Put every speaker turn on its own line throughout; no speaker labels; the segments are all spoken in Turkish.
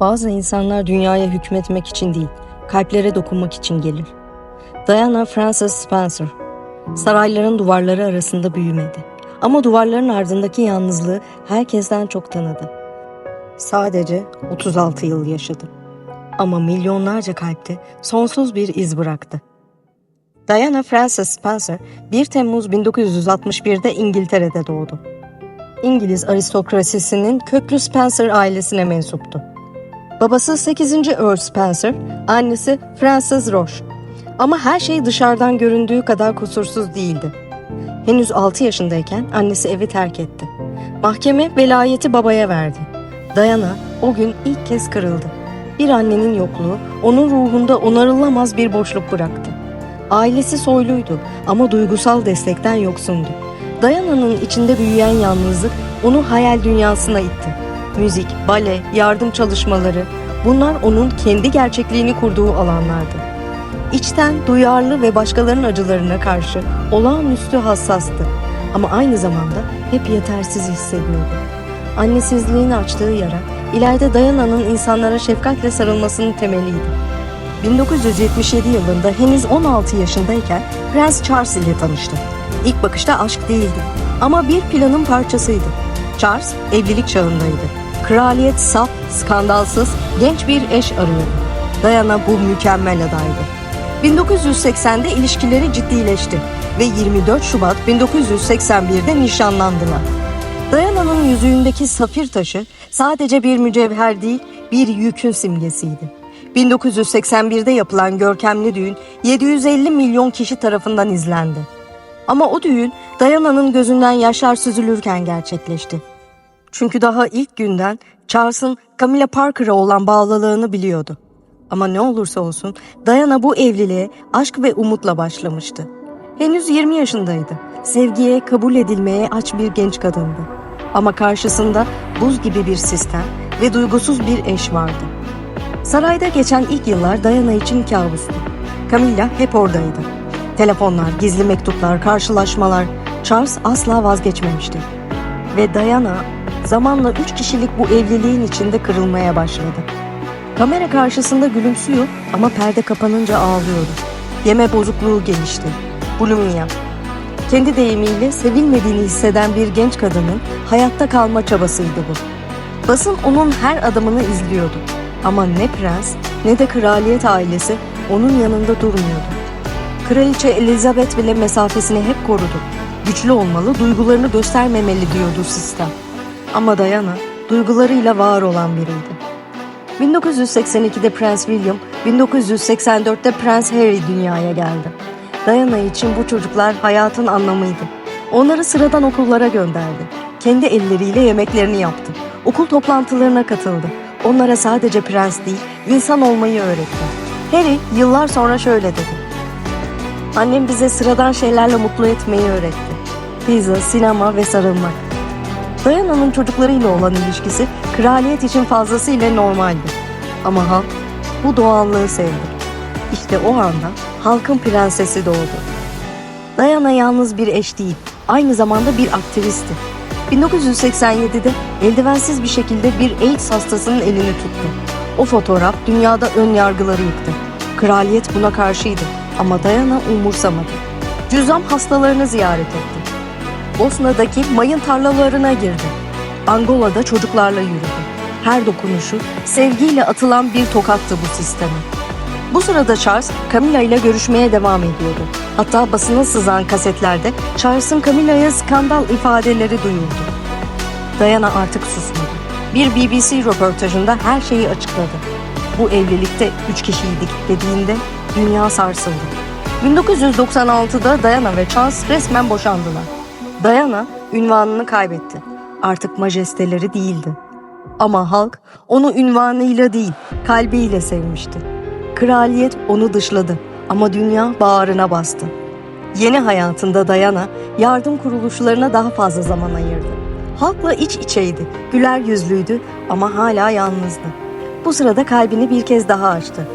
Bazı insanlar dünyaya hükmetmek için değil, kalplere dokunmak için gelir. Diana Frances Spencer Sarayların duvarları arasında büyümedi. Ama duvarların ardındaki yalnızlığı herkesten çok tanıdı. Sadece 36 yıl yaşadı. Ama milyonlarca kalpte sonsuz bir iz bıraktı. Diana Frances Spencer 1 Temmuz 1961'de İngiltere'de doğdu. İngiliz aristokrasisinin köklü Spencer ailesine mensuptu. Babası 8. Earl Spencer, annesi Frances Roche. Ama her şey dışarıdan göründüğü kadar kusursuz değildi. Henüz 6 yaşındayken annesi evi terk etti. Mahkeme velayeti babaya verdi. Diana o gün ilk kez kırıldı. Bir annenin yokluğu onun ruhunda onarılamaz bir boşluk bıraktı. Ailesi soyluydu ama duygusal destekten yoksundu. Diana'nın içinde büyüyen yalnızlık onu hayal dünyasına itti. Müzik, bale, yardım çalışmaları bunlar onun kendi gerçekliğini kurduğu alanlardı. İçten duyarlı ve başkalarının acılarına karşı olağanüstü hassastı. Ama aynı zamanda hep yetersiz hissediyordu. Annesizliğin açtığı yara, ileride Diana'nın insanlara şefkatle sarılmasının temeliydi. 1977 yılında henüz 16 yaşındayken Prens Charles ile tanıştı. İlk bakışta aşk değildi ama bir planın parçasıydı. Charles evlilik çağındaydı. Kraliyet saf, skandalsız, genç bir eş arıyordu. Diana bu mükemmel adaydı. 1980'de ilişkileri ciddileşti ve 24 Şubat 1981'de nişanlandılar. Diana'nın yüzüğündeki safir taşı sadece bir mücevher değil, bir yükün simgesiydi. 1981'de yapılan görkemli düğün 750 milyon kişi tarafından izlendi. Ama o düğün Diana'nın gözünden yaşlar süzülürken gerçekleşti. Çünkü daha ilk günden Charles'ın Camilla Parker'a olan bağlılığını biliyordu. Ama ne olursa olsun Diana bu evliliğe aşk ve umutla başlamıştı. Henüz 20 yaşındaydı. Sevgiye, kabul edilmeye aç bir genç kadındı. Ama karşısında buz gibi bir sistem ve duygusuz bir eş vardı. Sarayda geçen ilk yıllar Diana için kabustu. Camilla hep oradaydı. Telefonlar, gizli mektuplar, karşılaşmalar. Charles asla vazgeçmemişti. Ve Diana zamanla üç kişilik bu evliliğin içinde kırılmaya başladı. Kamera karşısında gülümsüyor ama perde kapanınca ağlıyordu. Yeme bozukluğu gelişti. Bulimia. Kendi deyimiyle sevilmediğini hisseden bir genç kadının hayatta kalma çabasıydı bu. Basın onun her adımını izliyordu. Ama ne prens ne de kraliyet ailesi onun yanında durmuyordu. Kraliçe Elizabeth bile mesafesini hep korudu. Güçlü olmalı, duygularını göstermemeli diyordu sistem. Ama Diana duygularıyla var olan biriydi. 1982'de Prens William, 1984'te Prens Harry dünyaya geldi. Diana için bu çocuklar hayatın anlamıydı. Onları sıradan okullara gönderdi. Kendi elleriyle yemeklerini yaptı. Okul toplantılarına katıldı. Onlara sadece prens değil, insan olmayı öğretti. Harry yıllar sonra şöyle dedi. Annem bize sıradan şeylerle mutlu etmeyi öğretti. Pizza, sinema ve sarılmak. Diana'nın çocuklarıyla olan ilişkisi kraliyet için fazlasıyla normaldi. Ama halk bu doğallığı sevdi. İşte o anda halkın prensesi doğdu. Diana yalnız bir eş değil, aynı zamanda bir aktivisti. 1987'de eldivensiz bir şekilde bir AIDS hastasının elini tuttu. O fotoğraf dünyada ön yargıları yıktı. Kraliyet buna karşıydı ama Diana umursamadı. Cüzam hastalarını ziyaret etti. Bosna'daki mayın tarlalarına girdi. Angola'da çocuklarla yürüdü. Her dokunuşu sevgiyle atılan bir tokattı bu sisteme. Bu sırada Charles, Camilla ile görüşmeye devam ediyordu. Hatta basına sızan kasetlerde Charles'ın Camilla'ya skandal ifadeleri duyuldu. Diana artık susmadı. Bir BBC röportajında her şeyi açıkladı. Bu evlilikte üç kişiydik dediğinde dünya sarsıldı. 1996'da Diana ve Charles resmen boşandılar. Diana ünvanını kaybetti. Artık majesteleri değildi. Ama halk onu ünvanıyla değil, kalbiyle sevmişti. Kraliyet onu dışladı ama dünya bağrına bastı. Yeni hayatında Diana yardım kuruluşlarına daha fazla zaman ayırdı. Halkla iç içeydi, güler yüzlüydü ama hala yalnızdı. Bu sırada kalbini bir kez daha açtı.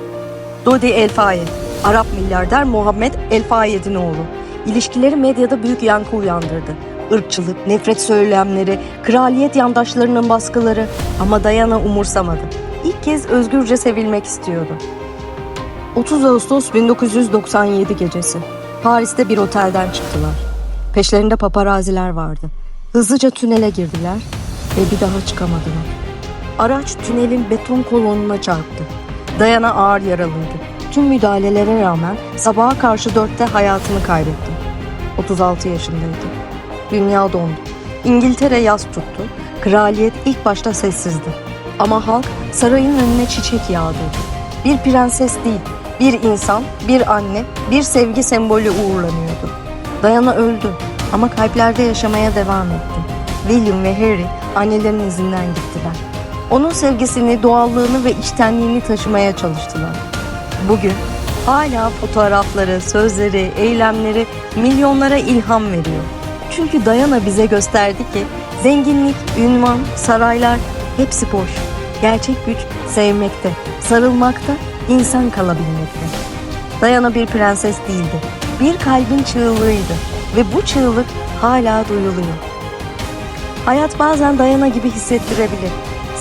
Dodi El Fayed, Arap milyarder Muhammed El Fayed'in oğlu. İlişkileri medyada büyük yankı uyandırdı. Irkçılık, nefret söylemleri, kraliyet yandaşlarının baskıları ama Diana umursamadı. ilk kez özgürce sevilmek istiyordu. 30 Ağustos 1997 gecesi. Paris'te bir otelden çıktılar. Peşlerinde paparaziler vardı. Hızlıca tünele girdiler ve bir daha çıkamadılar. Araç tünelin beton kolonuna çarptı. Dayana ağır yaralıydı. Tüm müdahalelere rağmen sabaha karşı dörtte hayatını kaybetti. 36 yaşındaydı. Dünya dondu. İngiltere yas tuttu. Kraliyet ilk başta sessizdi. Ama halk sarayın önüne çiçek yağdırdı. Bir prenses değil, bir insan, bir anne, bir sevgi sembolü uğurlanıyordu. Dayana öldü ama kalplerde yaşamaya devam etti. William ve Harry annelerin izinden gittiler. Onun sevgisini, doğallığını ve içtenliğini taşımaya çalıştılar. Bugün hala fotoğrafları, sözleri, eylemleri milyonlara ilham veriyor. Çünkü Dayana bize gösterdi ki zenginlik, ünvan, saraylar hepsi boş. Gerçek güç sevmekte, sarılmakta, insan kalabilmekte. Dayana bir prenses değildi. Bir kalbin çığlığıydı ve bu çığlık hala duyuluyor. Hayat bazen Dayana gibi hissettirebilir.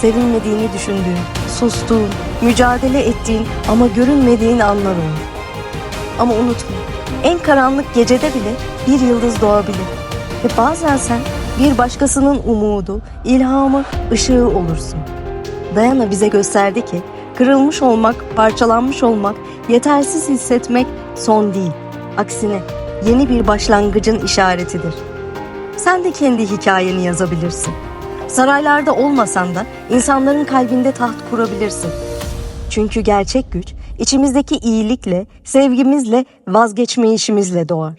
Sevilmediğini düşündüğün, sustuğun, mücadele ettiğin ama görünmediğin anlar olur. Ama unutma, en karanlık gecede bile bir yıldız doğabilir. Ve bazen sen bir başkasının umudu, ilhamı, ışığı olursun. Dayana bize gösterdi ki kırılmış olmak, parçalanmış olmak, yetersiz hissetmek son değil. Aksine yeni bir başlangıcın işaretidir. Sen de kendi hikayeni yazabilirsin. Saraylarda olmasan da insanların kalbinde taht kurabilirsin. Çünkü gerçek güç içimizdeki iyilikle, sevgimizle, vazgeçmeyişimizle doğar.